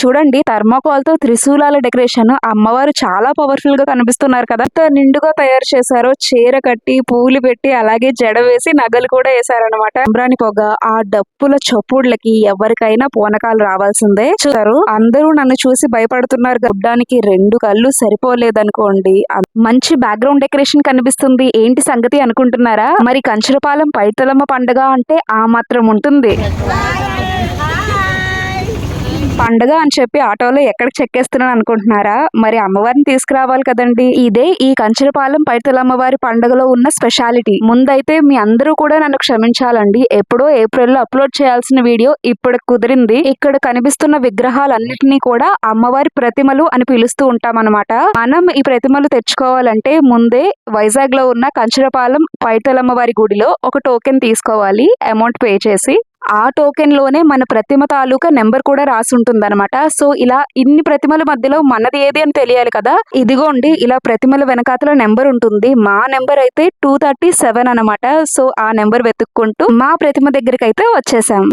చూడండి థర్మాకోల్తో త్రిశూలాల డెకరేషన్ అమ్మవారు చాలా పవర్ఫుల్గా కనిపిస్తున్నారు కదా. నిండుగా తయారు చేశారు. చీర కట్టి పూలు పెట్టి అలాగే జడ వేసి నగలు కూడా వేశారనమాట అంబ్రాని పొగ ఆ డప్పుల చప్పుడులకి ఎవరికైనా పూనకాలు రావాల్సిందే చూసారు అందరూ నన్ను చూసి భయపడుతున్నారు. గడ్డానికి రెండు కళ్ళు సరిపోలేదనుకోండి. మంచి బ్యాక్గ్రౌండ్ డెకరేషన్ కనిపిస్తుంది. ఏంటి సంగతి అనుకుంటున్నారా? మరి కంచరపాలెం పైతలమ్మ పండుగ అంటే ఆ మాత్రం ఉంటుంది. పండగ అని చెప్పి ఆటోలో ఎక్కడికి చెక్కేస్తున్నాను అనుకుంటున్నారా? మరి అమ్మవారిని తీసుకురావాలి కదండి. ఇదే ఈ కంచరపాలెం పైతల అమ్మవారి పండుగలో ఉన్న స్పెషాలిటీ. ముందైతే మీ అందరూ కూడా నన్ను క్షమించాలండి. ఎప్పుడో ఏప్రిల్లో అప్లోడ్ చేయాల్సిన వీడియో ఇప్పుడు కుదిరింది. ఇక్కడ కనిపిస్తున్న విగ్రహాలన్నిటినీ కూడా అమ్మవారి ప్రతిమలు అని పిలుస్తూ ఉంటాం మనం ఈ ప్రతిమలు తెచ్చుకోవాలంటే ముందే వైజాగ్లో ఉన్న కంచరపాలెం పైతలమ్మవారి గుడిలో ఒక టోకెన్ తీసుకోవాలి. అమౌంట్ పే చేసి ఆ టోకెన్లోనే మన ప్రతిమ తాలూకా నెంబర్ కూడా రాసి ఉంటుందన్నమాట. సో ఇలా ఇన్ని ప్రతిమల మధ్యలో మనది ఏది అని తెలియాలి కదా? ఇదిగోండి ఇలా ప్రతిమల వెనకాతల నెంబర్ ఉంటుంది. మా నెంబర్ అయితే టూ థర్టీ సెవెన్ అనమాట సో ఆ నెంబర్ వెతుక్కుంటూ మా ప్రతిమ దగ్గరికి అయితే వచ్చేసాం.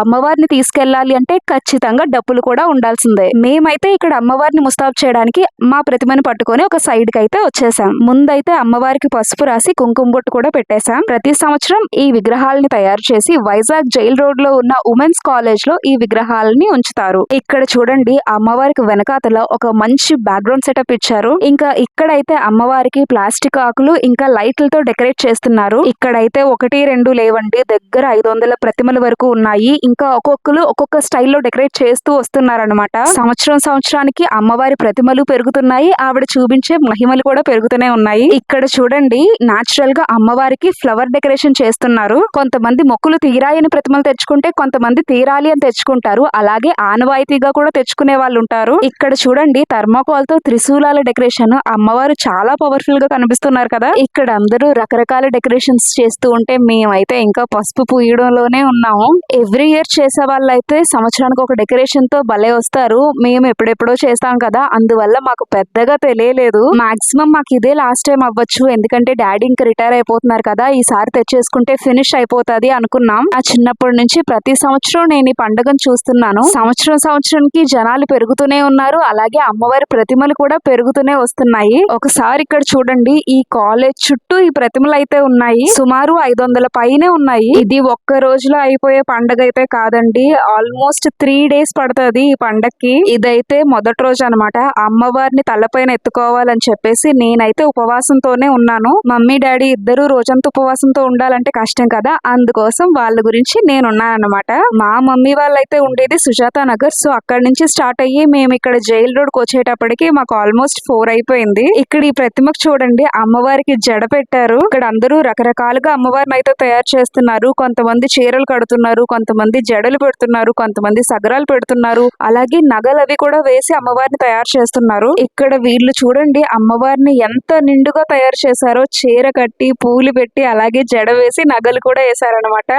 అమ్మవారిని తీసుకెళ్ళాలి అంటే ఖచ్చితంగా డప్పులు కూడా ఉండాల్సిందే. మేమైతే ఇక్కడ అమ్మవారిని ముస్తాబు చేయడానికి మా ప్రతిమని పట్టుకొని ఒక సైడ్కి అయితే వచ్చేసాం. ముందైతే అమ్మవారికి పసుపు రాసి కుంకుమ బొట్టు కూడా పెట్టేశాం. ప్రతి సంవత్సరం ఈ విగ్రహాలని తయారు చేసి వైజాగ్ జైల్ రోడ్లో ఉన్న ఉమెన్స్ కాలేజ్లో ఈ విగ్రహాలని ఉంచుతారు. ఇక్కడ చూడండి అమ్మవారికి వెనకాతల ఒక మంచి బ్యాక్గ్రౌండ్ సెటప్ ఇచ్చారు. ఇంకా ఇక్కడైతే అమ్మవారికి ప్లాస్టిక్ ఆకులు ఇంకా లైట్లతో డెకరేట్ చేస్తున్నారు. ఇక్కడైతే ఒకటి రెండు లేవండి. దగ్గర ఐదు వందల ప్రతిమల వరకు ఉన్నాయి. ఇంకా ఒక్కొక్కరు ఒక్కొక్క స్టైల్లో డెకరేట్ చేస్తూ వస్తున్నారనమాట సంవత్సరం సంవత్సరానికి అమ్మవారి ప్రతిమలు పెరుగుతున్నాయి. ఆవిడ చూపించే మహిమలు కూడా పెరుగుతూనే ఉన్నాయి. ఇక్కడ చూడండి నాచురల్గా అమ్మవారికి ఫ్లవర్ డెకరేషన్ చేస్తున్నారు. కొంతమంది మొక్కులు తీరాయని ప్రతిమలు తెచ్చుకుంటే కొంతమంది తీరాలి అని తెచ్చుకుంటారు. అలాగే ఆనవాయితీగా కూడా తెచ్చుకునే వాళ్ళు ఉంటారు. ఇక్కడ చూడండి థర్మాకోల్తో త్రిశూలాల డెకరేషన్ అమ్మవారు చాలా పవర్ఫుల్గా కనిపిస్తున్నారు కదా. ఇక్కడ అందరూ రకరకాల డెకరేషన్స్ చేస్తూ ఉంటే మేమైతే ఇంకా పసుపు పూయడంలోనే ఉన్నాము. ఎవ్రీ ఇయర్ చేసే వాళ్ళు అయితే సంవత్సరానికి ఒక డెకరేషన్తో భలే వస్తారు. మేము ఎప్పుడెప్పుడో చేస్తాం కదా. అందువల్ల మాకు పెద్దగా తెలియలేదు. మాక్సిమం మాకు ఇదే లాస్ట్ టైం అవ్వచ్చు. ఎందుకంటే డాడీ ఇంకా రిటైర్ అయిపోతున్నారు కదా. ఈసారి తెచ్చేసుకుంటే ఫినిష్ అయిపోతుంది అనుకున్నాం. ఆ చిన్నప్పటి నుంచి ప్రతి సంవత్సరం నేను ఈ పండుగను చూస్తున్నాను. సంవత్సరం సంవత్సరానికి జనాలు పెరుగుతూనే ఉన్నారు. అలాగే అమ్మవారి ప్రతిమలు కూడా పెరుగుతూనే వస్తున్నాయి. ఒకసారి ఇక్కడ చూడండి. ఈ కాలేజ్ చుట్టూ ఈ ప్రతిమలు అయితే ఉన్నాయి. సుమారు ఐదు వందల పైనే ఉన్నాయి. ఇది ఒక్క రోజులో అయిపోయే పండగ అయితే కాదండి. ఆల్మోస్ట్ త్రీ డేస్ పడుతుంది ఈ పండక్కి. ఇదైతే మొదటి రోజు అనమాట అమ్మవారిని తలపైన ఎత్తుకోవాలని చెప్పేసి నేనైతే ఉపవాసంతోనే ఉన్నాను. మమ్మీ డాడీ ఇద్దరు రోజంతా ఉపవాసంతో ఉండాలంటే కష్టం కదా. అందుకోసం వాళ్ళ గురించి నేను ఉన్నానన్నమాట మా మమ్మీ వాళ్ళైతే ఉండేది సుజాత నగర్. సో అక్కడ నుంచి స్టార్ట్ అయ్యి మేము ఇక్కడ జైల్ రోడ్కి వచ్చేటప్పటికి మాకు ఆల్మోస్ట్ ఫోర్ అయిపోయింది. ఇక్కడ ఈ ప్రతిమకు చూడండి. అమ్మవారికి జడ పెట్టారు. ఇక్కడ అందరూ రకరకాలుగా అమ్మవారిని అయితే తయారు చేస్తున్నారు. కొంతమంది చీరలు కడుతున్నారు. కొంతమంది జడలు పెడుతున్నారు కొంతమంది సగరాలు పెడుతున్నారు. అలాగే నగలు అవి కూడా వేసి అమ్మవారిని తయారు చేస్తున్నారు. ఇక్కడ వీళ్ళు చూడండి అమ్మవారిని ఎంత నిండుగా తయారు చేశారో చీర కట్టి పూలు పెట్టి అలాగే జడ వేసి నగలు కూడా వేశారనమాట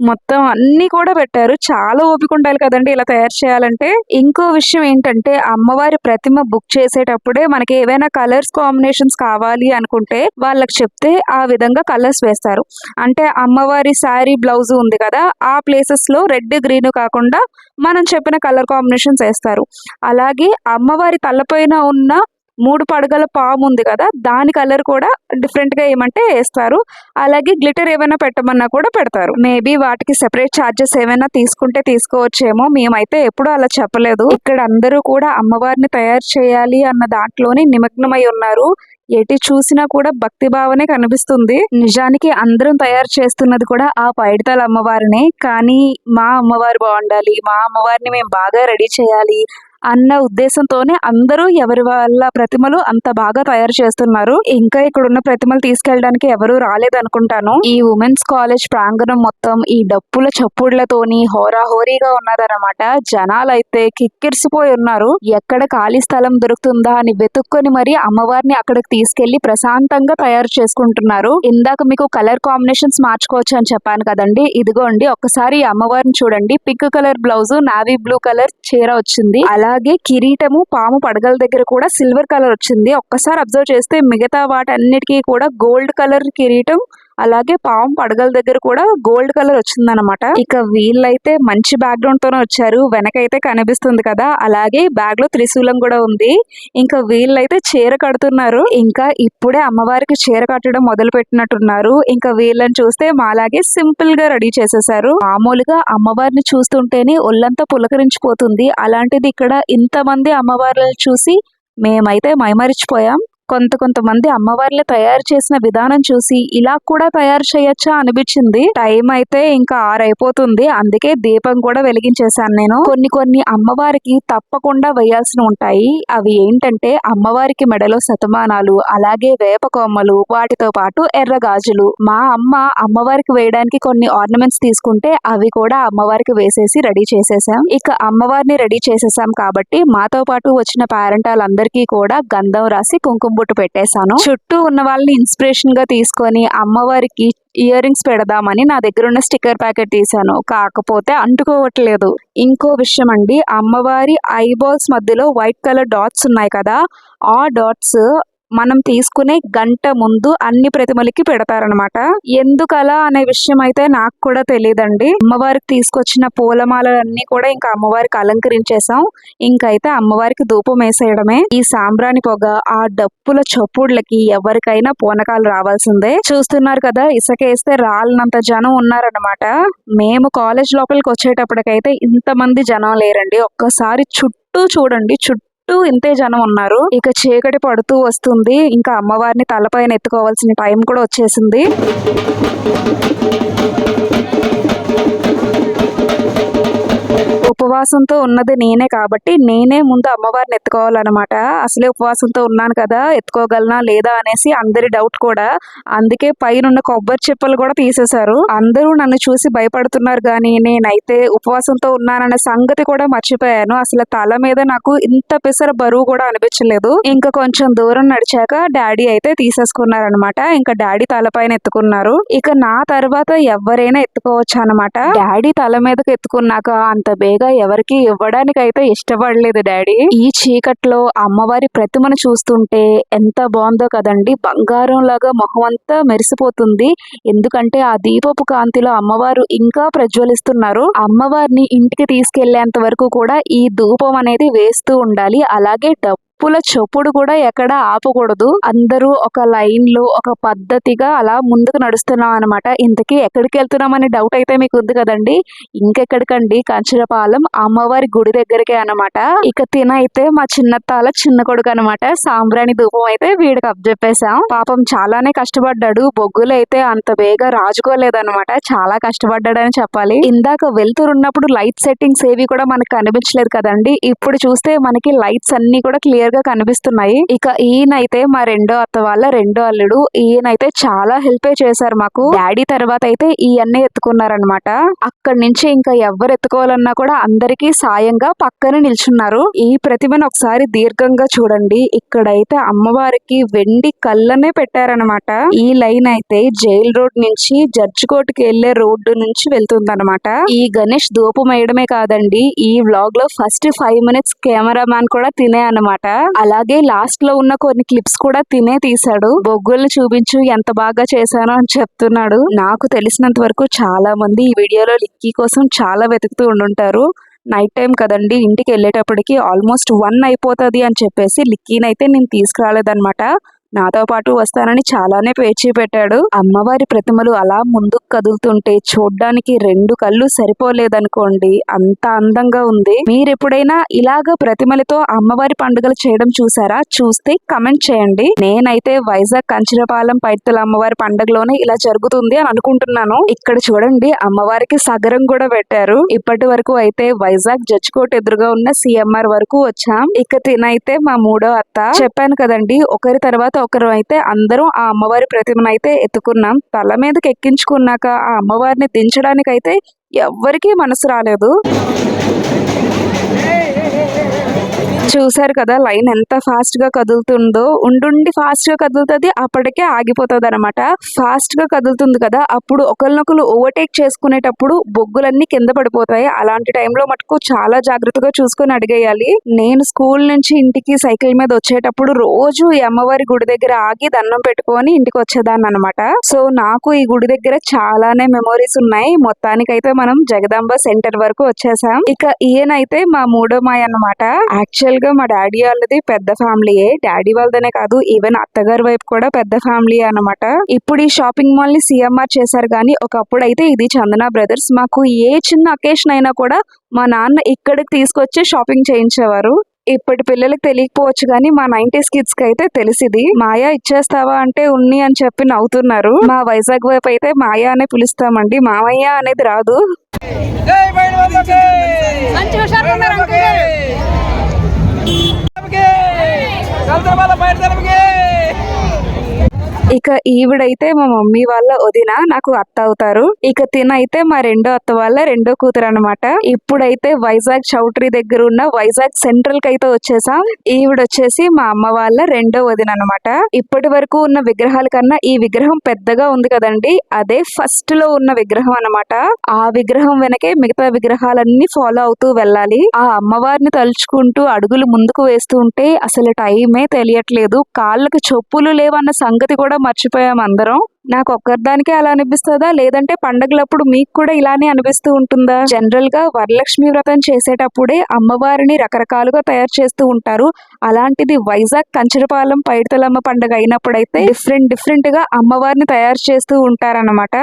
మొత్తం అన్ని కూడా పెట్టారు. చాలా ఓపిక ఉండాలి కదండి ఇలా తయారు చేయాలంటే. ఇంకో విషయం ఏంటంటే అమ్మవారి ప్రతిమ బుక్ చేసేటప్పుడే మనకి ఏవైనా కలర్స్ కాంబినేషన్స్ కావాలి అనుకుంటే వాళ్ళకి చెప్తే ఆ విధంగా కలర్స్ వేస్తారు. అంటే అమ్మవారి శారీ బ్లౌజ్ ఉంది కదా ఆ ప్లేసెస్లో రెడ్ గ్రీన్ కాకుండా మనం చెప్పిన కలర్ కాంబినేషన్స్ వేస్తారు. అలాగే అమ్మవారి తలపైన ఉన్న మూడు పడగల పాము ఉంది కదా దాని కలర్ కూడా డిఫరెంట్గా ఏమంటే వేస్తారు. అలాగే గ్లిటర్ ఏమైనా పెట్టమన్నా కూడా పెడతారు. మేబీ వాటికి సెపరేట్ ఛార్జెస్ ఏమైనా తీసుకుంటే తీసుకోవచ్చేమో మేమైతే ఎప్పుడూ అలా చెప్పలేదు. ఇక్కడ అందరూ కూడా అమ్మవారిని తయారు చేయాలి అన్న దాంట్లోనే నిమగ్నమై ఉన్నారు. ఎటు చూసినా కూడా భక్తి భావనే కనిపిస్తుంది. నిజానికి అందరం తయారు చేస్తున్నది కూడా ఆ పైడితల అమ్మవారినే. కానీ మా అమ్మవారు బాగుండాలి మా అమ్మవారిని మేము బాగా రెడీ చేయాలి అన్న ఉద్దేశంతోనే అందరూ ఎవరి వాళ్ళ ప్రతిమలు అంత బాగా తయారు చేస్తున్నారు. ఇంకా ఇక్కడ ఉన్న ప్రతిమలు తీసుకెళ్ళడానికి ఎవరు రాలేదనుకుంటాను. ఈ ఉమెన్స్ కాలేజ్ ప్రాంగణం మొత్తం ఈ డప్పుల చప్పుళ్ళతోని హోరాహోరీగా ఉన్నదన్నమాట. జనాలు అయితే కిక్కిరిసిపోయి ఉన్నారు. ఎక్కడ ఖాళీ స్థలం దొరుకుతుందా అని వెతుక్కొని మరి అమ్మవారిని అక్కడికి తీసుకెళ్ళి ప్రశాంతంగా తయారు చేసుకుంటున్నారు. ఇందాక మీకు కలర్ కాంబినేషన్స్ మార్చుకోవచ్చు అని చెప్పాను కదండి. ఇదిగోండి ఒక్కసారి ఈ అమ్మవారిని చూడండి. Pink colour blouse navy blue colour చీర వచ్చింది. అలా అలాగే కిరీటము పాము పడగల దగ్గర కూడా సిల్వర్ కలర్ వచ్చింది. ఒక్కసారి అబ్జర్వ్ చేస్తే మిగతా వాటన్నిటికీ కూడా గోల్డ్ కలర్ కిరీటం అలాగే పాము పడగల దగ్గర కూడా గోల్డ్ కలర్ వచ్చిందనమాట ఇక వీళ్ళైతే మంచి బ్యాక్గ్రౌండ్ తోనే వచ్చారు. వెనకైతే కనిపిస్తుంది కదా. అలాగే బ్యాగ్లో త్రిశూలం కూడా ఉంది. ఇంకా వీళ్ళైతే చీర కడుతున్నారు. ఇంకా ఇప్పుడే అమ్మవారికి చీర కట్టడం మొదలు పెట్టినట్టున్నారు. ఇంకా వీళ్ళని చూస్తే మాలాగే సింపుల్గా రెడీ చేసేసారు. మామూలుగా అమ్మవారిని చూస్తుంటేనే ఒళ్ళంతా పులకరించిపోతుంది. అలాంటిది ఇక్కడ ఇంతమంది అమ్మవార్లను చూసి మేమైతే మైమరిచిపోయాం. కొంత కొంతమంది అమ్మవార్లు తయారు చేసిన విధానం చూసి ఇలా కూడా తయారు చేయొచ్చా అనిపించింది. టైం అయితే ఇంకా ఆరైపోతుంది. అందుకే దీపం కూడా వెలిగించేశాను నేను. కొన్ని కొన్ని అమ్మవారికి తప్పకుండా వేయాల్సి ఉంటాయి. అవి ఏంటంటే అమ్మవారికి మెడలో శతమానాలు అలాగే వేప కొమ్మలు వాటితో పాటు ఎర్ర గాజులు. మా అమ్మ అమ్మవారికి వేయడానికి కొన్ని ఆర్నమెంట్స్ తీసుకుంటే అవి కూడా అమ్మవారికి వేసేసి రెడీ చేసేసాం ఇక అమ్మవారిని రెడీ చేసేసాం కాబట్టి మాతో పాటు వచ్చిన పేరెంటాలందరికీ కూడా గంధం రాసి కుంకుమ బొట్టు పెట్టేశాను. చుట్టూ ఉన్న వాళ్ళని ఇన్స్పిరేషన్గా తీసుకొని అమ్మవారికి ఇయర్ రింగ్స్ పెడదామని నా దగ్గర ఉన్న స్టిక్కర్ ప్యాకెట్ తీసాను కాకపోతే అంటుకోవట్లేదు. ఇంకో విషయం అండి. అమ్మవారి ఐబాల్స్ మధ్యలో వైట్ కలర్ డాట్స్ ఉన్నాయి కదా. ఆ డాట్స్ మనం తీసుకునే గంట ముందు అన్ని ప్రతిమలకి పెడతారనమాట ఎందుకు అలా అనే విషయం అయితే నాకు కూడా తెలియదండి అమ్మవారికి తీసుకొచ్చిన పూలమాలలన్నీ కూడా ఇంకా అమ్మవారికి అలంకరించేసాం ఇంకైతే అమ్మవారికి ధూపం వేసేయడమే. ఈ సాంబ్రాణి పొగ ఆ డప్పుల చప్పుళ్ళకి ఎవరికైనా పూనకాలు రావాల్సిందే. చూస్తున్నారు కదా ఇసుకేస్తే రాలినంత జనం ఉన్నారనమాట మేము కాలేజ్ లోపలికి వచ్చేటప్పటికైతే ఇంతమంది జనం లేరండి. ఒక్కసారి చుట్టూ చూడండి చుట్టూ చుట్టూ ఇంతే జనం ఉన్నారు. ఇక చీకటి పడుతూ వస్తుంది. ఇంకా అమ్మవారిని తలపైన ఎత్తుకోవాల్సిన టైం కూడా వచ్చేసింది. ఉపవాసంతో ఉన్నది నేనే కాబట్టి నేనే ముందు అమ్మవారిని ఎత్తుకోవాలన్నమాట. అసలే ఉపవాసంతో ఉన్నాను కదా ఎత్తుకోగలనా లేదా అనేసి అందరి డౌట్ కూడా. అందుకే పైన కొబ్బరి చిప్పలు కూడా తీసేశారు. అందరూ నన్ను చూసి భయపడుతున్నారు కానీ నేనైతే ఉపవాసంతో ఉన్నాననే సంగతి కూడా మర్చిపోయాను. అసలు తల మీద నాకు ఇంత పెసర బరువు కూడా అనిపించలేదు. ఇంకా కొంచెం దూరం నడిచాక డాడీ అయితే తీసేసుకున్నారనమాట ఇంకా డాడీ తలపైన ఎత్తుకున్నారు. ఇక నా తర్వాత ఎవరైనా ఎత్తుకోవచ్చు అనమాట డాడీ తల మీదకి ఎత్తుకున్నాక అంత బే ఎవరికి ఇవ్వడానికి అయితే ఇష్టపడలేదు డాడీ. ఈ చీకట్లో అమ్మవారి ప్రతిమను చూస్తుంటే ఎంత బాగుందో కదండి. బంగారం లాగా మొహం అంతా మెరిసిపోతుంది. ఎందుకంటే ఆ దీపపు కాంతిలో అమ్మవారు ఇంకా ప్రజ్వలిస్తున్నారు. అమ్మవారిని ఇంటికి తీసుకెళ్ళేంత వరకు కూడా ఈ ధూపం అనేది వేస్తూ ఉండాలి. అలాగే చెప్పుల చొప్పుడు కూడా ఎక్కడ ఆపకూడదు. అందరూ ఒక లైన్లో ఒక పద్ధతిగా అలా ముందుకు నడుస్తున్నాం అనమాట ఇంతకీ ఎక్కడికి వెళ్తున్నామని డౌట్ అయితే మీకు ఉంది కదండి. ఇంకెక్కడికండి? కంచరపాలెం అమ్మవారి గుడి దగ్గరికే అనమాట ఇక తినైతే మా చిన్నత్తాల చిన్న కొడుకు అనమాట సాంబ్రాణి ధూపం అయితే వీడికి అప్పచెప్పేశాం పాపం చాలానే కష్టపడ్డాడు. బొగ్గులు అయితే అంత బేగా రాజుకోలేదన్నమాట. చాలా కష్టపడ్డాడని చెప్పాలి. ఇందాక వెళ్తురున్నప్పుడు లైట్ సెట్టింగ్స్ ఏవి కూడా మనకు కనిపించలేదు కదండి. ఇప్పుడు చూస్తే మనకి లైట్స్ అన్ని కూడా క్లియర్ గా కనిపిస్తున్నాయి. ఇక ఈయనైతే మా రెండో అత్త వాళ్ళ రెండో అల్లుడు ఈయనైతే చాలా హెల్ప్ చేశారు మాకు. డాడీ తర్వాత అయితే ఈ అన్నీ ఎత్తుకున్నారనమాట అక్కడి నుంచి ఇంకా ఎవరు ఎత్తుకోవాలన్నా కూడా అందరికీ సాయంగా పక్కన నిల్చున్నారు. ఈ ప్రతిమను ఒకసారి దీర్ఘంగా చూడండి. ఇక్కడైతే అమ్మవారికి వెండి కళ్ళనే పెట్టారనమాట ఈ లైన్ అయితే జైల్ రోడ్ నుంచి జడ్జ్ కోర్టుకి వెళ్ళే రోడ్డు నుంచి వెళ్తుందన్నమాట. ఈ గణేష్ దూపం వేయడమే కాదండి. ఈ వ్లాగ్లో ఫస్ట్ ఫైవ్ మినిట్స్ కెమెరామ్యాన్ కూడా తినే అనమాట అలాగే లాస్ట్లో ఉన్న కొన్ని క్లిప్స్ కూడా తినే తీసాడు బొగ్గుల్ని చూపించు ఎంత బాగా చేశాను అని చెప్తున్నాడు. నాకు తెలిసినంత వరకు చాలా మంది ఈ వీడియోలో లిక్కీ కోసం చాలా వెతుకుతూ ఉండుంటారు. నైట్ టైం కదండి ఇంటికి వెళ్ళేటప్పటికి ఆల్మోస్ట్ వన్ అయిపోతుంది అని చెప్పేసి లిక్కీనైతే నేను తీసుకురాలేదనమాట నాతో పాటు వస్తానని చాలానే పేచి పెట్టాడు. అమ్మవారి ప్రతిమలు అలా ముందుకు కదులుతుంటే చూడ్డానికి రెండు కళ్ళు సరిపోలేదనుకోండి. అంత అందంగా ఉంది. మీరు ఎప్పుడైనా ఇలాగ ప్రతిమలతో అమ్మవారి పండుగలు చేయడం చూసారా? చూస్తే కమెంట్ చేయండి. నేనైతే వైజాగ్ కంచిరపాలెం పైతల అమ్మవారి పండుగలోనే ఇలా జరుగుతుంది అని అనుకుంటున్నాను. ఇక్కడ చూడండి అమ్మవారికి సగరం కూడా పెట్టారు. ఇప్పటి వరకు అయితే వైజాగ్ జడ్జ్ కోర్ట్ ఎదురుగా ఉన్న సిఎంఆర్ వరకు వచ్చాం. ఇక తినైతే మా మూడో అత్త. చెప్పాను కదండి ఒకరి తర్వాత ఒకరు అయితే అందరూ ఆ అమ్మవారి ప్రతిమను అయితే ఎత్తుకున్నాం. తల మీదకి ఎక్కించుకున్నాక ఆ అమ్మవారిని దించడానికైతే ఎవ్వరికీ మనసు రాలేదు. చూసారు కదా లైన్ ఎంత ఫాస్ట్గా కదులుతుందో. ఉండుండి ఫాస్ట్గా కదులుతుంది అప్పటికే ఆగిపోతుంది అనమాట ఫాస్ట్గా కదులుతుంది కదా అప్పుడు ఒకరినొకరు ఓవర్టేక్ చేసుకునేటప్పుడు బొగ్గులన్నీ కింద పడిపోతాయి. అలాంటి టైంలో మటుకు చాలా జాగ్రత్తగా చూసుకొని అడిగేయాలి. నేను స్కూల్ నుంచి ఇంటికి సైకిల్ మీద వచ్చేటప్పుడు రోజు ఈ అమ్మవారి గుడి దగ్గర ఆగి దండం పెట్టుకొని ఇంటికి వచ్చేదాన్ని అనమాట సో నాకు ఈ గుడి దగ్గర చాలానే మెమోరీస్ ఉన్నాయి. మొత్తానికైతే మనం జగదాంబ సెంటర్ వరకు వచ్చేసాం. ఇక ఈయనైతే మా మూడో మాయ అన్నమాట. యాక్చువల్గా మా డాడీ వాళ్ళది పెద్ద ఫ్యామిలీయే డాడీ వాళ్ళదనే కాదు ఈవెన్ అత్తగారి వైపు కూడా పెద్ద ఫ్యామిలీ అన్నమాట. ఇప్పుడు ఈ షాపింగ్ మాల్ని సిఎంఆర్ చేశారు కానీ ఒకప్పుడు అయితే ఇది చందన బ్రదర్స్. మాకు ఏ చిన్న అకేషన్ అయినా కూడా మా నాన్న ఇక్కడికి తీసుకొచ్చి షాపింగ్ చేయించేవారు. ఇప్పటి పిల్లలకి తెలియకపోవచ్చు కానీ మా నైన్టీస్ కిడ్స్కి అయితే తెలిసిది. మాయా ఇచ్చేస్తావా అంటే ఉన్ని అని చెప్పి నవ్వుతున్నారు. మా వైజాగ్ వైపు అయితే మాయా అనే పిలుస్తామండి. మామయ్య అనేది రాదు. ನಮಗೆ ಕಲ್ತರವಾದ ಪೈರ್ತನಮಗೆ ఇక ఈవిడైతే మా మమ్మీ వాళ్ళ వదిన నాకు అత్త అవుతారు. ఇక తినైతే మా రెండో అత్త వాళ్ళ రెండో కూతురు అనమాట ఇప్పుడైతే వైజాగ్ చౌటరీ దగ్గర ఉన్న వైజాగ్ సెంట్రల్కి అయితే వచ్చేసాం. ఈవిడ వచ్చేసి మా అమ్మ వాళ్ళ రెండో వదిన అనమాట ఇప్పటి వరకు ఉన్న విగ్రహాల కన్నా ఈ విగ్రహం పెద్దగా ఉంది కదండి. అదే ఫస్ట్లో ఉన్న విగ్రహం అనమాట ఆ విగ్రహం వెనకే మిగతా విగ్రహాలన్నీ ఫాలో అవుతూ వెళ్ళాలి. ఆ అమ్మవారిని తలుచుకుంటూ అడుగులు ముందుకు వేస్తూ ఉంటే అసలు టైమే తెలియట్లేదు. కాళ్ళకు చెప్పులు లేవన్న సంగతి కూడా మర్చిపోయాం అందరం. నాకు ఒక్కరిదానికే అలా అనిపిస్తుందా? లేదంటే పండగలప్పుడు మీకు కూడా ఇలానే అనిపిస్తూ ఉంటుందా? జనరల్గా వరలక్ష్మి వ్రతం చేసేటప్పుడే అమ్మవారిని రకరకాలుగా తయారు చేస్తూ ఉంటారు. అలాంటిది వైజాగ్ కంచరపాలెం పైడితలమ్మ పండుగ అయినప్పుడైతే డిఫరెంట్ డిఫరెంట్గా అమ్మవారిని తయారు చేస్తూ ఉంటారన్నమాట.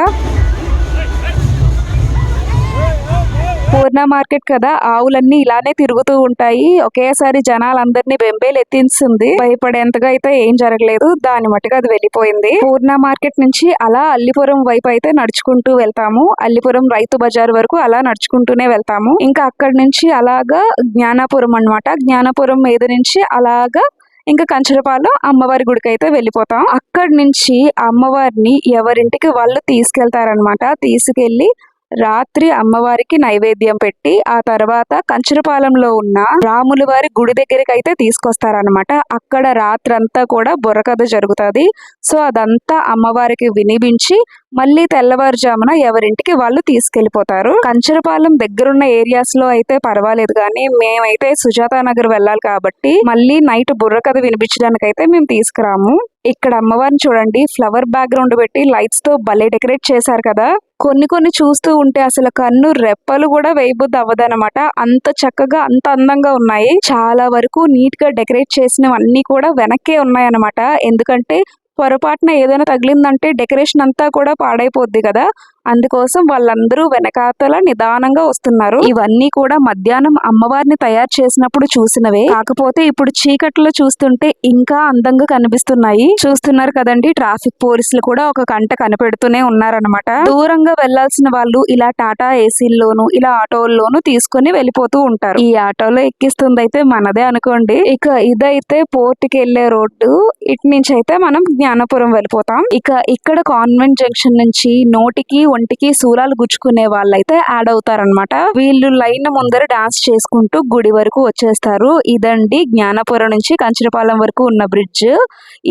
పూర్ణ మార్కెట్ కదా ఆవులన్నీ ఇలానే తిరుగుతూ ఉంటాయి. ఒకేసారి జనాలందరినీ బెంబేలు ఎత్తించింది. భయపడేంతగా అయితే ఏం జరగలేదు. దాని మట్టుగా అది వెళ్ళిపోయింది. పూర్ణ మార్కెట్ నుంచి అలా అల్లిపురం వైపు అయితే నడుచుకుంటూ వెళ్తాము. అల్లిపురం రైతు బజార్ వరకు అలా నడుచుకుంటూనే వెళ్తాము. ఇంకా అక్కడి నుంచి అలాగా జ్ఞానాపురం అన్నమాట. జ్ఞానాపురం మీద నుంచి అలాగా ఇంకా కంచరపాలెం అమ్మవారి గుడికి అయితే వెళ్ళిపోతాం. అక్కడి నుంచి అమ్మవారిని ఎవరింటికి వాళ్ళు తీసుకెళ్తారనమాట తీసుకెళ్ళి రాత్రి అమ్మవారికి నైవేద్యం పెట్టి ఆ తర్వాత కంచురపాలెంలో ఉన్న రాముల వారి గుడి దగ్గరికి అయితే తీసుకొస్తారనమాట అక్కడ రాత్రంతా కూడా బుర్రకథ జరుగుతుంది. సో అదంతా అమ్మవారికి వినిపించి మళ్ళీ తెల్లవారుజామున ఎవరింటికి వాళ్ళు తీసుకెళ్ళిపోతారు కంచరపాలెం దగ్గరున్న ఏరియాస్లో అయితే పర్వాలేదు కానీ మేమైతే సుజాత నగర్ వెళ్ళాలి కాబట్టి మళ్ళీ నైట్ బుర్రకథ వినిపించడానికి అయితే మేము తీసుకురాము. ఇక్కడ అమ్మవారిని చూడండి ఫ్లవర్ బ్యాక్గ్రౌండ్ పెట్టి లైట్స్తో భలే డెకరేట్ చేశారు కదా. కొన్ని కొన్ని చూస్తూ ఉంటే అసలు కన్ను రెప్పలు కూడా వేయబుద్ది అవ్వదనమాట అంత చక్కగా అంత అందంగా ఉన్నాయి. చాలా వరకు నీట్గా డెకరేట్ చేసినవన్నీ కూడా వెనక్కే ఉన్నాయన్నమాట. ఎందుకంటే పొరపాటున ఏదైనా తగిలిందంటే డెకరేషన్ అంతా కూడా పాడైపోద్ది కదా. అందుకోసం వాళ్ళందరూ వెనకాతల నిదానంగా వస్తున్నారు. ఇవన్నీ కూడా మధ్యాహ్నం అమ్మవారిని తయారు చేసినప్పుడు చూసినవే. కాకపోతే ఇప్పుడు చీకట్లో చూస్తుంటే ఇంకా అందంగా కనిపిస్తున్నాయి. చూస్తున్నారు కదండి ట్రాఫిక్ పోలీసులు కూడా ఒక కంట కనిపెడుతూనే ఉన్నారనమాట దూరంగా వెళ్ళాల్సిన వాళ్ళు ఇలా టాటా ఏసీల్లోను ఇలా ఆటోల్లోను తీసుకొని వెళ్ళిపోతూ ఉంటారు. ఈ ఆటోలో ఎక్కిస్తుంది అయితే మనదే అనుకోండి. ఇక ఇదైతే పోర్ట్కి వెళ్ళే రోడ్డు. ఇటు నుంచి అయితే మనం జ్ఞానపురం వెళ్ళిపోతాం. ఇక ఇక్కడ కాన్వెంట్ జంక్షన్ నుంచి నోటికి ఒంటికి సూరాలు గుచ్చుకునే వాళ్ళైతే యాడ్ అవుతారనమాట వీళ్ళు లైన్ ముందర డాన్స్ చేసుకుంటూ గుడి వరకు వచ్చేస్తారు. ఇదండి జ్ఞానపురం నుంచి కంచరపాలెం వరకు ఉన్న బ్రిడ్జ్.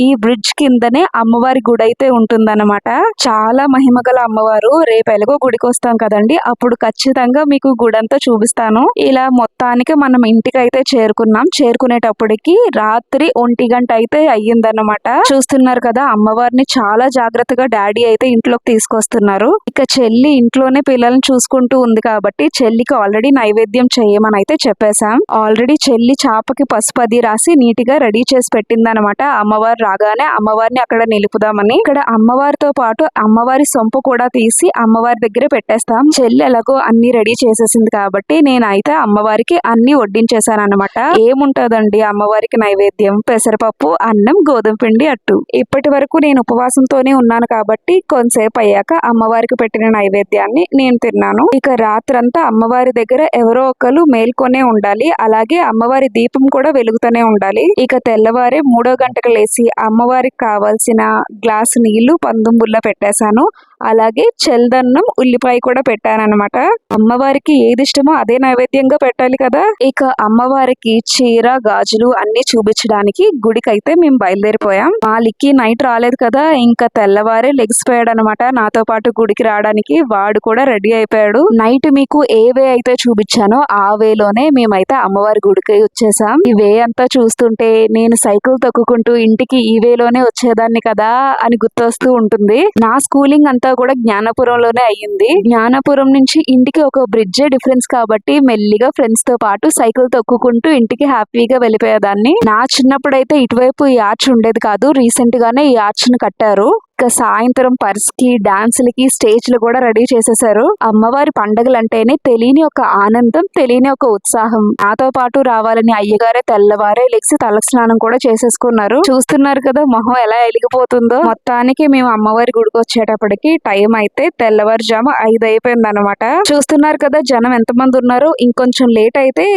ఈ బ్రిడ్జ్ కిందనే అమ్మవారి గుడి అయితే ఉంటుందన్నమాట. చాలా మహిమగల అమ్మవారు. రేపు ఎలాగో గుడికి వస్తాం కదండి. అప్పుడు ఖచ్చితంగా మీకు గుడి అంతా చూపిస్తాను. ఇలా మొత్తానికి మనం ఇంటికి అయితే చేరుకున్నాం. చేరుకునేటప్పటికి రాత్రి ఒంటి గంట అయితే అయ్యిందన్నమాట. చూస్తున్నారు కదా అమ్మవారిని చాలా జాగ్రత్తగా డాడీ అయితే ఇంట్లోకి తీసుకొస్తున్నారు. ఇక చెల్లి ఇంట్లోనే పిల్లల్ని చూసుకుంటూ ఉంది కాబట్టి చెల్లికి ఆల్రెడీ నైవేద్యం చేయమని అయితే చెప్పేశాం. ఆల్రెడీ చెల్లి చేపకి పసుపు అది రాసి నీట్గా రెడీ చేసి పెట్టిందనమాట అమ్మవారు రాగానే అమ్మవారిని అక్కడ నిలుపుదామని ఇక్కడ అమ్మవారితో పాటు అమ్మవారి సొంపు కూడా తీసి అమ్మవారి దగ్గర పెట్టేస్తాం. చెల్లి ఎలాగో అన్ని రెడీ చేసేసింది కాబట్టి నేనైతే అమ్మవారికి అన్ని వడ్డించేశాను అనమాట ఏముంటదండి అమ్మవారికి నైవేద్యం? పెసరపప్పు అన్నం గోధుమ పిండి అట్టు. ఇప్పటి వరకు నేను ఉపవాసంతోనే ఉన్నాను కాబట్టి కొంతసేపు అయ్యాక అమ్మవారికి పెట్టిన నైవేద్యాన్ని నేను తిన్నాను. ఇక రాత్రంతా అమ్మవారి దగ్గర ఎవరో ఒకరు మేల్కొనే ఉండాలి. అలాగే అమ్మవారి దీపం కూడా వెలుగుతూనే ఉండాలి. ఇక తెల్లవారే మూడో గంటకు లేచి అమ్మవారికి కావాల్సిన గ్లాస్ నీళ్ళు పందుంబుల్లో పెట్టేశాను. అలాగే చెల్దన్నం ఉల్లిపాయ కూడా పెట్టానన్నమాట. అమ్మవారికి ఏది ఇష్టమో అదే నైవేద్యంగా పెట్టాలి కదా. ఇక అమ్మవారికి చీర గాజులు అన్ని చూపించడానికి గుడికి అయితే మేము బయలుదేరిపోయాం. మా నైట్ రాలేదు కదా ఇంకా తెల్లవారే లెగిసిపోయాడు అనమాట నాతో పాటు గుడికి రావడానికి వాడు కూడా రెడీ అయిపోయాడు. నైట్ మీకు ఏ వే అయితే చూపించానో ఆ వేలోనే మేమైతే అమ్మవారి గుడికి వచ్చేసాం. ఈ వే అంతా చూస్తుంటే నేను సైకిల్ తొక్కుకుంటూ ఇంటికి ఈ వేలోనే వచ్చేదాన్ని కదా అని గుర్తొస్తూ ఉంటుంది. నా స్కూలింగ్ అంతా కూడా జ్ఞానపురంలోనే అయ్యింది. జ్ఞానపురం నుంచి ఇంటికి ఒక బ్రిడ్జ్ డిఫరెన్స్ కాబట్టి మెల్లిగా ఫ్రెండ్స్తో పాటు సైకిల్ తొక్కుకుంటూ ఇంటికి హ్యాపీగా వెళ్ళిపోయేదాన్ని. నా చిన్నప్పుడు అయితే ఇటువైపు ఈ ఆర్చ్ ఉండేది కాదు. రీసెంట్ గానే ఈ ఆర్చ్ని కట్టారు. ఇక సాయంత్రం పర్స్కి డాన్సులకి స్టేజ్లు కూడా రెడీ చేసేసారు. అమ్మవారి పండగలు అంటేనే తెలియని ఒక ఆనందం తెలియని ఒక ఉత్సాహం. నాతో పాటు రావాలని అయ్యగారే తెల్లవారే లెక్సి తలకు స్నానం కూడా చేసేసుకున్నారు. చూస్తున్నారు కదా మొహం ఎలా ఎలిగిపోతుందో. మొత్తానికి మేము అమ్మవారి గుడికి వచ్చేటప్పటికి టైం అయితే తెల్లవారుజాము ఐదు అయిపోయింది అనమాట చూస్తున్నారు కదా జనం ఎంతమంది ఉన్నారు? ఇంకొంచెం లేట్ అయితే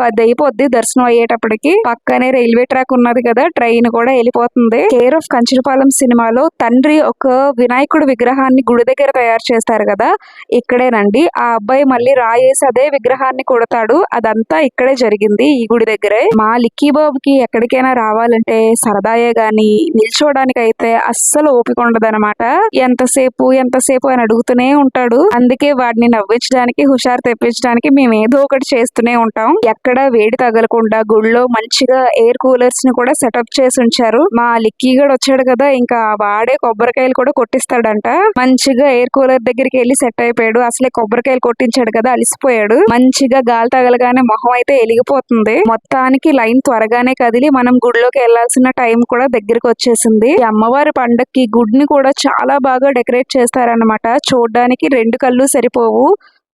పది అయిపోద్ది దర్శనం అయ్యేటప్పటికి. పక్కనే రైల్వే ట్రాక్ ఉన్నది కదా ట్రైన్ కూడా వెళ్ళిపోతుంది. కేర్ ఆఫ్ కంచినపాలెం సినిమాలో తండ్రి ఒక వినాయకుడు విగ్రహాన్ని గుడి దగ్గర తయారు చేస్తారు కదా ఇక్కడేనండి ఆ అబ్బాయి మళ్ళీ రాయేసి అదే విగ్రహాన్ని కొడతాడు. అదంతా ఇక్కడే జరిగింది ఈ గుడి దగ్గరే. మా లిక్కీ బాబుకి ఎక్కడికైనా రావాలంటే సరదాయే గాని నిల్చోడానికి అయితే అస్సలు ఓపిక ఉండదు ఎంతసేపు ఎంతసేపు అని అడుగుతూనే ఉంటాడు. అందుకే వాడిని నవ్వించడానికి హుషారు తెప్పించడానికి మేము ఏదో ఒకటి చేస్తూనే ఉంటాం. ఎక్కడ వేడి తగలకుండా గుళ్ళో మంచిగా ఎయిర్ కూలర్స్ని కూడా సెటప్ చేసి ఉంచారు. మా లిక్కీ గడు వచ్చాడు కదా ఇంకా వాడే కొబ్బరికాయలు కూడా కొట్టిస్తాడంట. మంచిగా ఎయిర్ కూలర్ దగ్గరికి వెళ్ళి సెట్ అయిపోయాడు. అసలే కొబ్బరికాయలు కొట్టించాడు కదా అలిసిపోయాడు. మంచిగా గాలి తగలగానే మొహం అయితే ఎలిగిపోతుంది మొత్తానికి లైన్ త్వరగానే కదిలి మనం గుడిలోకి వెళ్ళాల్సిన టైం కూడా దగ్గరికి వచ్చేసింది. అమ్మవారి పండక్కి గుడిని కూడా చాలా బాగా డెకరేట్ చేస్తారనమాట చూడడానికి రెండు కళ్ళు సరిపోవు.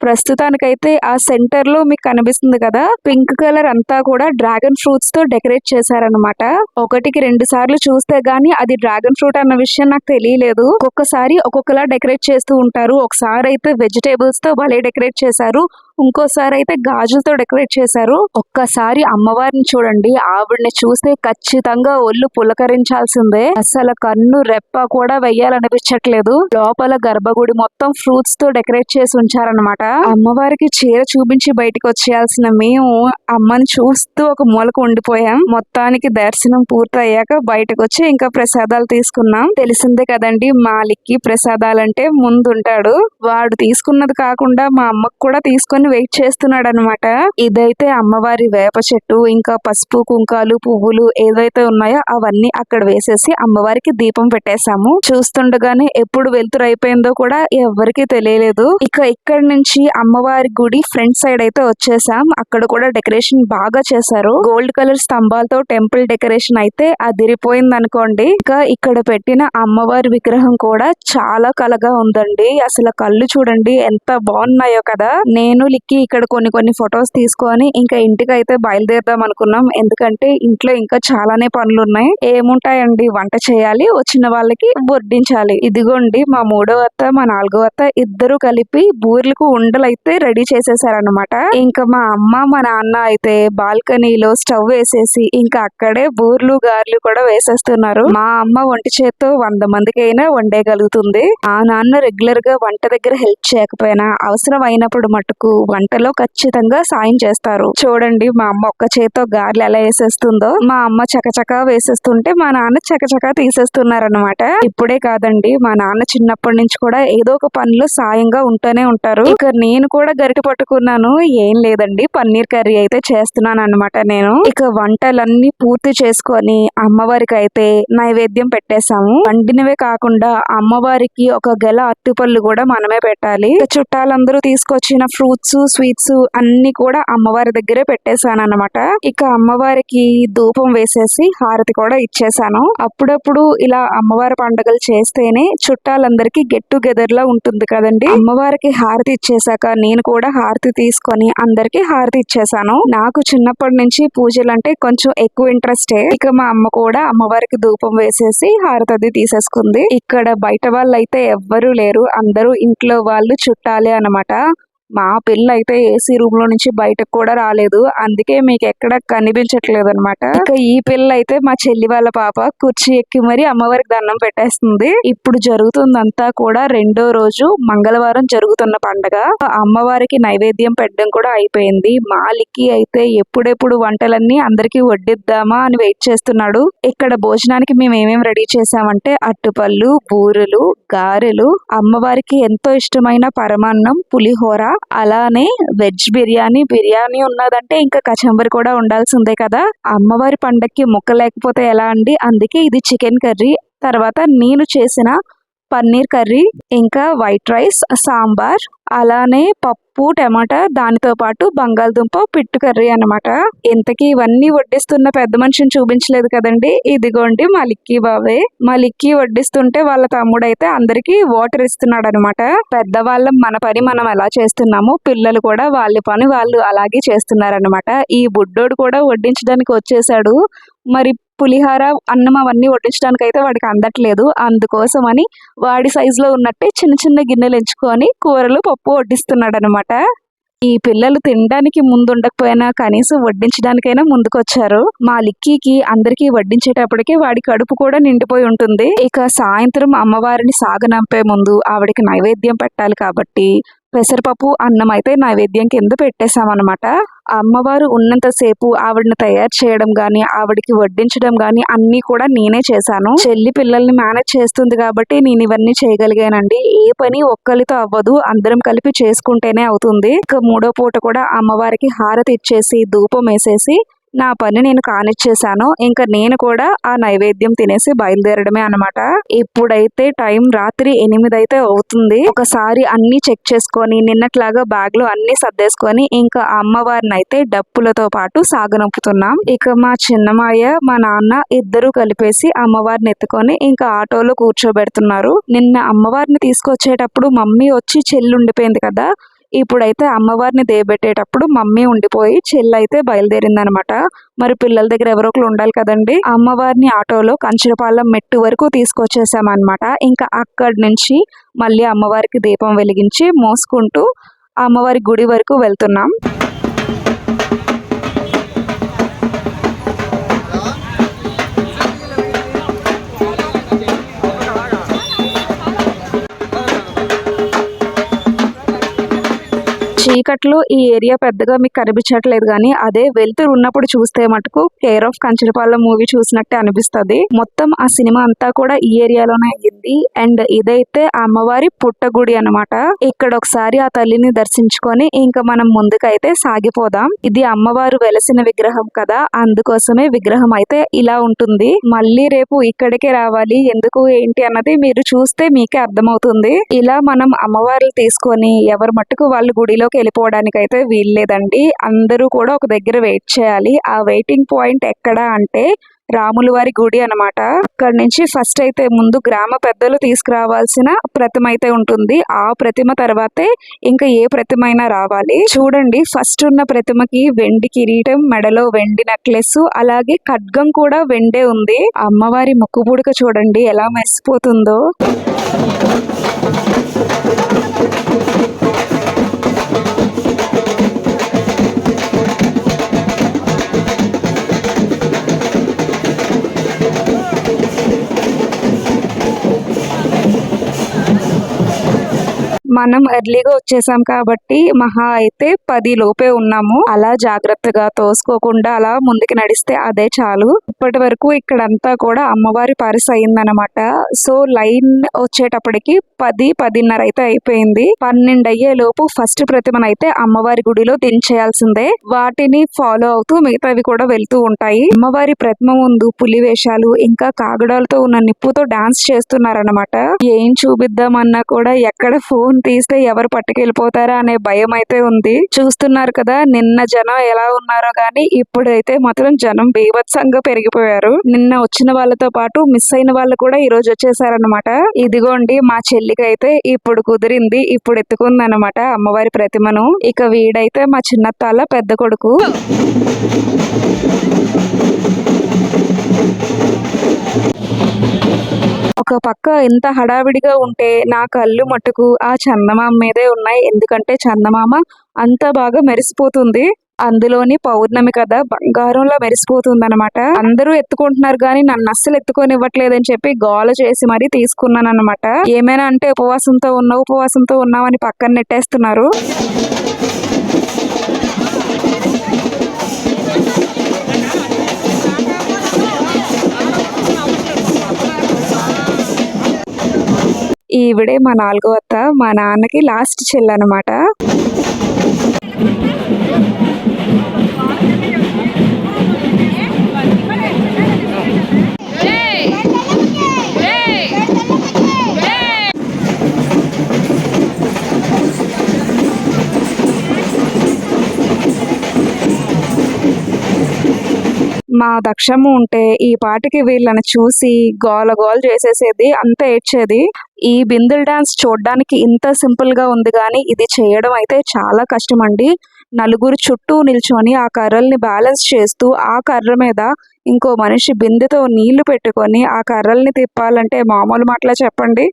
ప్రస్తుతానికైతే ఆ సెంటర్లో మీకు కనిపిస్తుంది కదా పింక్ కలర్ అంతా కూడా డ్రాగన్ ఫ్రూట్స్తో డెకరేట్ చేశారనమాట ఒకటికి రెండు సార్లు చూస్తే గానీ అది డ్రాగన్ ఫ్రూట్ అన్న విషయం నాకు తెలియలేదు. ఒక్కొక్కసారి ఒక్కొక్కలా డెకరేట్ చేస్తూ ఉంటారు. ఒకసారి అయితే వెజిటేబుల్స్తో భలే డెకరేట్ చేశారు. ఇంకోసారి అయితే గాజులతో డెకరేట్ చేశారు. ఒక్కసారి అమ్మవారిని చూడండి. ఆవిడని చూస్తే ఖచ్చితంగా ఒళ్ళు పులకరించాల్సిందే. అసలు కన్ను రెప్ప కూడా వెయ్యాలనిపించట్లేదు. లోపల గర్భగుడి మొత్తం ఫ్రూట్స్తో డెకరేట్ చేసి ఉంచారనమాట అమ్మవారికి చీర చూపించి బయటకు వచ్చేయాల్సిన మేము అమ్మని చూస్తూ ఒక మూలకు ఉండిపోయాం. మొత్తానికి దర్శనం పూర్తయ్యాక బయటకు వచ్చి ఇంకా ప్రసాదాలు తీసుకున్నాం. తెలిసిందే కదండి మాలిక్కి ప్రసాదాలంటే ముందుంటాడు. వాడు తీసుకున్నది కాకుండా మా అమ్మకు కూడా తీసుకొని వెయిట్ చేస్తున్నాడు అనమాట ఇదైతే అమ్మవారి వేప చెట్టు ఇంకా పసుపు కుంకాలు పువ్వులు ఏదైతే ఉన్నాయో అవన్నీ అక్కడ వేసేసి అమ్మవారికి దీపం పెట్టేశాము. చూస్తుండగానే ఎప్పుడు వెలుతురు అయిపోయిందో కూడా ఎవరికి తెలియలేదు. ఇక ఇక్కడ నుంచి అమ్మవారి గుడి ఫ్రంట్ సైడ్ అయితే వచ్చేసాం. అక్కడ కూడా డెకరేషన్ బాగా చేశారు. గోల్డ్ కలర్ స్తంభాలతో టెంపుల్ డెకరేషన్ అయితే అదిరిపోయింది అనుకోండి. ఇంకా ఇక్కడ పెట్టిన అమ్మవారి విగ్రహం కూడా చాలా కలగా ఉందండి. అసలు కళ్ళు చూడండి ఎంత బాగున్నాయో కదా. నేను లిక్కి ఇక్కడ కొన్ని కొన్ని ఫొటోస్ తీసుకొని ఇంకా ఇంటికి అయితే బయలుదేరదాం అనుకున్నాం. ఎందుకంటే ఇంట్లో ఇంకా చాలానే పనులు ఉన్నాయి ఏముంటాయండి? వంట చేయాలి వచ్చిన వాళ్ళకి వడ్డించాలి. ఇదిగోండి మా మూడో అత్త మా నాలుగో అత్త ఇద్దరు కలిపి బూర్లకు ఉండలు అయితే రెడీ చేసేసారనమాట ఇంకా మా అమ్మ మా నాన్న అయితే బాల్కనీలో స్టవ్ వేసేసి ఇంకా అక్కడే బూర్లు గార్లు కూడా వేసేస్తున్నారు. మా అమ్మ వంట చేత్తో వంద మందికైనా వండేయగలుగుతుంది. ఆ నాన్న రెగ్యులర్గా వంట దగ్గర హెల్ప్ చేయకపోయినా అవసరం అయినప్పుడు మటుకు వంటలో ఖచ్చితంగా సాయం చేస్తారు. చూడండి మా అమ్మ ఒక్క చేత్తో గార్లు ఎలా వేసేస్తుందో. మా అమ్మ చకచకా వేసేస్తుంటే మా నాన్న చకచకా తీసేస్తున్నారనమాట ఇప్పుడే కాదండి మా నాన్న చిన్నప్పటి నుంచి కూడా ఏదో ఒక పనిలో సాయంగా ఉంటూనే ఉంటారు. ఇక నేను కూడా గరిటె పట్టుకున్నాను. ఏం లేదండి పన్నీర్ కర్రీ అయితే చేస్తున్నాను అనమాట నేను. ఇక వంటలన్నీ పూర్తి చేసుకొని అమ్మవారికి అయితే నైవేద్యం పెట్టేశాము. వండినవే కాకుండా అమ్మవారికి ఒక గెల అరటిపళ్ళు కూడా మనమే పెట్టాలి. చుట్టాలందరూ తీసుకొచ్చిన ఫ్రూట్స్ స్వీట్స్ అన్ని కూడా అమ్మవారి దగ్గరే పెట్టేశాను అనమాట ఇక అమ్మవారికి ధూపం వేసేసి హారతి కూడా ఇచ్చేసాను అప్పుడప్పుడు ఇలా అమ్మవారి పండుగలు చేస్తేనే చుట్టాలందరికీ గెట్ టుగెదర్ లా ఉంటుంది కదండి. అమ్మవారికి హారతి ఇచ్చేసాక నేను కూడా హారతి తీసుకొని అందరికి హారతి ఇచ్చేసాను నాకు చిన్నప్పటి నుంచి పూజలు అంటే కొంచెం ఎక్కువ ఇంట్రెస్టే. ఇక మా అమ్మ కూడా అమ్మవారికి ధూపం వేసేసి హారతి అది తీసేసుకుంది. ఇక్కడ బయట వాళ్ళు అయితే ఎవ్వరూ లేరు. అందరూ ఇంట్లో వాళ్ళు చుట్టాలే అన్నమాట. మా పిల్ల అయితే ఏసీ రూమ్లో నుంచి బయటకు కూడా రాలేదు. అందుకే మీకు ఎక్కడ కనిపించట్లేదు అనమాట ఇక ఈ పిల్ల అయితే మా చెల్లి వాళ్ళ పాప కుర్చీ ఎక్కి మరి అమ్మవారికి దండం పెట్టేస్తుంది. ఇప్పుడు జరుగుతుందంతా కూడా రెండో రోజు మంగళవారం జరుగుతున్న పండగ. అమ్మవారికి నైవేద్యం పెట్టడం కూడా అయిపోయింది. మాలికి అయితే ఎప్పుడెప్పుడు వంటలన్నీ అందరికి వడ్డిద్దామా అని వెయిట్ చేస్తున్నాడు. ఇక్కడ భోజనానికి మేము ఏమేమి రెడీ చేసామంటే అట్టుపళ్ళు బూరెలు గారెలు అమ్మవారికి ఎంతో ఇష్టమైన పరమాన్నం పులిహోర అలానే వెజ్ బిర్యానీ బిర్యానీ ఉన్నదంటే ఇంకా కచంబరి కూడా ఉండాల్సిందే కదా. అమ్మవారి పండక్కి ముక్క లేకపోతే ఎలా అండి? అందుకే ఇది చికెన్ కర్రీ. తర్వాత నేను చేసిన పన్నీర్ కర్రీ ఇంకా వైట్ రైస్ సాంబార్ అలానే పప్పు టమాటా దానితో పాటు బంగాళదుంప పిట్టు కర్రీ అన్నమాట. ఇంతకీ ఇవన్నీ వడ్డిస్తున్న పెద్ద మనిషిని చూపించలేదు కదండి. ఇదిగోండి మా లిక్కీ బాబే మా లిక్కీ వడ్డిస్తుంటే వాళ్ళ తమ్ముడు అయితే అందరికి వాటర్ ఇస్తున్నాడు అనమాట పెద్దవాళ్ళం మన పని మనం ఎలా చేస్తున్నామో పిల్లలు కూడా వాళ్ళ పని వాళ్ళు అలాగే చేస్తున్నారనమాట ఈ బుడ్డోడు కూడా వడ్డించడానికి వచ్చేసాడు. మరి పులిహార అన్నం అవన్నీ వడ్డించడానికి అయితే వాడికి అందట్లేదు. అందుకోసమని వాడి సైజులో ఉన్నట్టే చిన్న చిన్న గిన్నెలు ఎంచుకొని కూరలు పప్పు వడ్డిస్తున్నాడు అనమాట ఈ పిల్లలు తినడానికి ముందు ఉండకపోయినా కనీసం వడ్డించడానికైనా ముందుకొచ్చారు. మా లిక్కీకి అందరికీ వడ్డించేటప్పటికి వాడి కడుపు కూడా నిండిపోయి ఉంటుంది. ఇక సాయంత్రం అమ్మవారిని సాగనంపే ముందు ఆవిడకి నైవేద్యం పెట్టాలి కాబట్టి పెసరపప్పు అన్నం అయితే నైవేద్యం కింద పెట్టేశామన్నమాట. అమ్మవారు ఉన్నంతసేపు ఆవిడని తయారు చేయడం గాని ఆవిడకి వడ్డించడం గాని అన్నీ కూడా నేనే చేశాను. చెల్లి పిల్లల్ని మేనేజ్ చేస్తుంది కాబట్టి నేను ఇవన్నీ చేయగలిగానండి. ఏ పని ఒక్కరితో అవ్వదు. అందరం కలిపి చేసుకుంటేనే అవుతుంది. ఇక మూడో పూట కూడా అమ్మవారికి హారతి ఇచ్చేసి ధూపం వేసేసి నా పని నేను కానిచ్చేసాను ఇంకా నేను కూడా ఆ నైవేద్యం తినేసి బయలుదేరడమే అనమాట ఇప్పుడైతే టైం రాత్రి ఎనిమిది అయితే అవుతుంది. ఒకసారి అన్ని చెక్ చేసుకొని నిన్నట్లాగా బ్యాగ్లో అన్ని సర్దేసుకొని ఇంకా అమ్మవారిని అయితే డప్పులతో పాటు సాగనంపుతున్నాం. ఇక మా చిన్నమాయ మా నాన్న ఇద్దరు కలిపేసి అమ్మవారిని ఎత్తుకొని ఇంకా ఆటోలో కూర్చోబెడుతున్నారు. నిన్న అమ్మవారిని తీసుకొచ్చేటప్పుడు మమ్మీ వచ్చి చెల్లుండిపోయింది కదా ఇప్పుడైతే అమ్మవారిని దేబెట్టేటప్పుడు మమ్మీ ఉండిపోయి చెల్లి అయితే బయలుదేరిందనమాట. మరి పిల్లల దగ్గర ఎవరో ఒకరు ఉండాలి కదండి. అమ్మవారిని ఆటోలో కంచరపాలెం మెట్టు వరకు తీసుకొచ్చేసామన్నమాట ఇంకా అక్కడి నుంచి మళ్ళీ అమ్మవారికి దీపం వెలిగించి మోసుకుంటూ అమ్మవారి గుడి వరకు వెళ్తున్నాం. చీకట్లో ఈ ఏరియా పెద్దగా మీకు కనిపించట్లేదు కానీ అదే వెళ్తూ ఉన్నప్పుడు చూస్తే మటుకు కేర్ ఆఫ్ కంచరపాలెం మూవీ చూసినట్టే అనిపిస్తది. మొత్తం ఆ సినిమా అంతా కూడా ఈ ఏరియాలోనే అయ్యింది. అండ్ ఇదైతే అమ్మవారి పుట్టగుడి అన్నమాట. ఇక్కడ ఒకసారి ఆ తల్లిని దర్శించుకొని ఇంకా మనం ముందుకైతే సాగిపోదాం. ఇది అమ్మవారు వెలసిన విగ్రహం కదా అందుకోసమే విగ్రహం అయితే ఇలా ఉంటుంది. మళ్ళీ రేపు ఇక్కడికే రావాలి. ఎందుకు ఏంటి అన్నది మీరు చూస్తే మీకే అర్థమవుతుంది. ఇలా మనం అమ్మవార్లు తీసుకొని ఎవరి మట్టుకు వాళ్ళు గుడిలో వెళ్ళిపోవడానికి అయితే వీల్లేదండి. అందరూ కూడా ఒక దగ్గర వెయిట్ చేయాలి. ఆ వెయిటింగ్ పాయింట్ ఎక్కడ అంటే రాముల వారి గుడి అనమాట అక్కడ నుంచి ఫస్ట్ అయితే ముందు గ్రామ పెద్దలు తీసుకురావాల్సిన ప్రతిమ అయితే ఉంటుంది. ఆ ప్రతిమ తర్వాతే ఇంకా ఏ ప్రతిమ అయినా రావాలి. చూడండి ఫస్ట్ ఉన్న ప్రతిమకి వెండి కిరీటం మెడలో వెండి నెక్లెస్ అలాగే ఖడ్గం కూడా వెండే ఉంది. అమ్మవారి ముక్కు చూడండి ఎలా మెరిసిపోతుందో. మనం ఎర్లీగా వచ్చేసాం కాబట్టి మహా అయితే పది లోపే ఉన్నాము. అలా జాగ్రత్తగా తోసుకోకుండా అలా ముందుకు నడిస్తే అదే చాలు. ఇప్పటి వరకు ఇక్కడంతా కూడా అమ్మవారి పరిస అయిందనమాట సో లైన్ వచ్చేటప్పటికి పది పదిన్నర అయితే అయిపోయింది. పన్నెండు అయ్యే లోపు ఫస్ట్ ప్రతిమనైతే అమ్మవారి గుడిలో దించేయాల్సిందే. వాటిని ఫాలో అవుతూ మిగతావి కూడా వెళ్తూ ఉంటాయి. అమ్మవారి ప్రతిమ ముందు పులి వేషాలు ఇంకా కాగడాలతో ఉన్న నిప్పుతో డాన్స్ చేస్తున్నారనమాట ఏం చూపిద్దామన్నా కూడా ఎక్కడ ఫోన్ తీస్తే ఎవరు పట్టుకెళ్ళిపోతారా అనే భయం అయితే ఉంది. చూస్తున్నారు కదా నిన్న జనం ఎలా ఉన్నారో కానీ ఇప్పుడైతే మాత్రం జనం బీభత్సంగా పెరిగిపోయారు. నిన్న వచ్చిన వాళ్ళతో పాటు మిస్ అయిన వాళ్ళు కూడా ఈ రోజు వచ్చేసారనమాట ఇదిగోండి మా చెల్లికి అయితే ఇప్పుడు కుదిరింది ఇప్పుడు ఎత్తుకుంది అనమాట అమ్మవారి ప్రతిమను. ఇక వీడైతే మా చిన్నత్తాల పెద్ద కొడుకు. ఒక పక్క ఇంత హడావిడిగా ఉంటే నా కళ్ళు మట్టుకు ఆ చందమామ మీదే ఉన్నాయి. ఎందుకంటే చందమామ అంత బాగా మెరిసిపోతుంది. అందులోని పౌర్ణమి కదా బంగారంలో మెరిసిపోతుంది అనమాట అందరూ ఎత్తుకుంటున్నారు కానీ నన్ను అస్సలు ఎత్తుకొని ఇవ్వట్లేదని చెప్పి గోల చేసి మరీ తీసుకున్నాను అనమాట ఏమైనా అంటే ఉపవాసంతో ఉన్నావు ఉపవాసంతో ఉన్నావని పక్కన నెట్టేస్తున్నారు. ఈవిడే మా నాలుగో అత్త. మా నాన్నకి లాస్ట్ చెల్లి మా దక్షము ఉంటే ఈ పాటకి వీళ్ళని చూసి గోల గోల చేసేసేది అంత ఏడ్చేది. ఈ బిందుల్ డాన్స్ చూడడానికి ఇంత సింపుల్గా ఉంది కానీ ఇది చేయడం అయితే చాలా కష్టం అండి నలుగురు చుట్టూ నిల్చొని ఆ కర్రల్ని బ్యాలెన్స్ చేస్తూ ఆ కర్ర మీద ఇంకో మనిషి బిందెతో నీళ్ళు పెట్టుకొని ఆ కర్రల్ని తిప్పాలంటే మామూలు మాటలా చెప్పండి.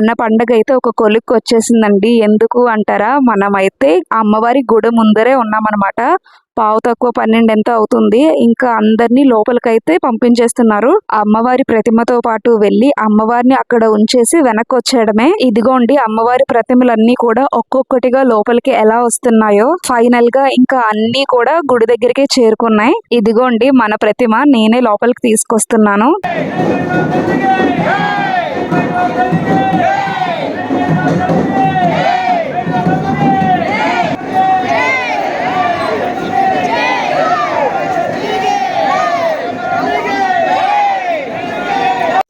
మన పండగ అయితే ఒక కొలిక్కి వచ్చేసిందండి ఎందుకు అంటారా? మనమైతే అమ్మవారి గుడి ముందరే ఉన్నామన్నమాట. పావు తక్కువ పన్నెండు ఎంత అవుతుంది. ఇంకా అందరినీ లోపలికైతే పంపించేస్తున్నారు. అమ్మవారి ప్రతిమతో పాటు వెళ్ళి అమ్మవారిని అక్కడ ఉంచేసి వెనక్కి వచ్చేయడమే ఇదిగోండి అమ్మవారి ప్రతిమలన్నీ కూడా ఒక్కొక్కటిగా లోపలికి ఎలా వస్తున్నాయో ఫైనల్గా ఇంకా అన్ని కూడా గుడి దగ్గరికే చేరుకున్నాయి. ఇదిగోండి మన ప్రతిమ నేనే లోపలికి తీసుకొస్తున్నాను. Thank you.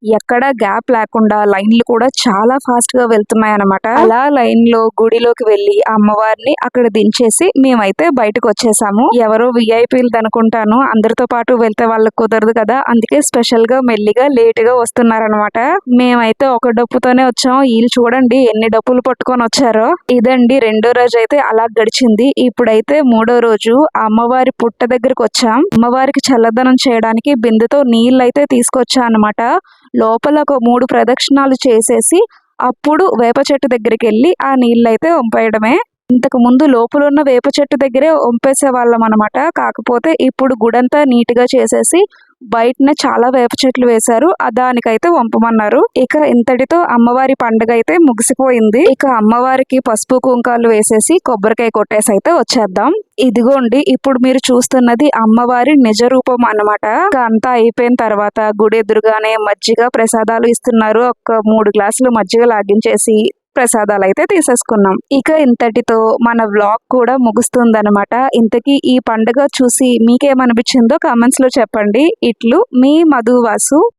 ఎక్కడ గ్యాప్ లేకుండా లైన్లు కూడా చాలా ఫాస్ట్గా వెళ్తున్నాయి అనమాట అలా లైన్లో గుడిలోకి వెళ్ళి అమ్మవారిని అక్కడ దించేసి మేమైతే బయటకు వచ్చేసాము. ఎవరో విఐపీలు అనుకుంటాను అందరితో పాటు వెళ్తే వాళ్ళకి కుదరదు కదా అందుకే స్పెషల్గా మెల్లిగా లేట్గా వస్తున్నారనమాట మేమైతే ఒక డప్పుతోనే వచ్చాం. వీళ్ళు చూడండి ఎన్ని డప్పులు పట్టుకొని వచ్చారో. ఇదండి రెండో రోజు అయితే అలా గడిచింది. ఇప్పుడైతే మూడో రోజు అమ్మవారి పుట్ట దగ్గరకు వచ్చాం. అమ్మవారికి చల్లదనం చేయడానికి బిందెతో నీళ్ళు అయితే తీసుకొచ్చా అనమాట లోపల ఒక మూడు ప్రదక్షిణాలు చేసేసి అప్పుడు వేప చెట్టు దగ్గరికి వెళ్ళి ఆ నీళ్ళైతే వంపేయడమే. ఇంతకు ముందు లోపల ఉన్న వేప చెట్టు దగ్గరే వంపేసే వాళ్ళం అనమాట కాకపోతే ఇప్పుడు గుడంతా నీట్గా చేసేసి బయటనే చాలా వేప చెట్లు వేశారు. దానికైతే వంపమన్నారు. ఇక ఇంతటితో అమ్మవారి పండుగ అయితే ముగిసిపోయింది. ఇక అమ్మవారికి పసుపు కుంకాలు వేసేసి కొబ్బరికాయ కొట్టేసి అయితే వచ్చేద్దాం. ఇదిగోండి ఇప్పుడు మీరు చూస్తున్నది అమ్మవారి నిజ రూపం అన్నమాట. అంతా అయిపోయిన తర్వాత గుడి ఎదురుగానే మజ్జిగ ప్రసాదాలు ఇస్తున్నారు. ఒక మూడు గ్లాసులు మజ్జిగ లాగించేసి ప్రసాదాలు అయితే తీసేసుకున్నాం. ఇక ఇంతటితో మన వ్లాగ్ కూడా ముగుస్తుందనమాట ఇంతకీ ఈ పండుగ చూసి మీకేమనిపించిందో కామెంట్స్లో చెప్పండి. ఇట్లు మీ మధువాసు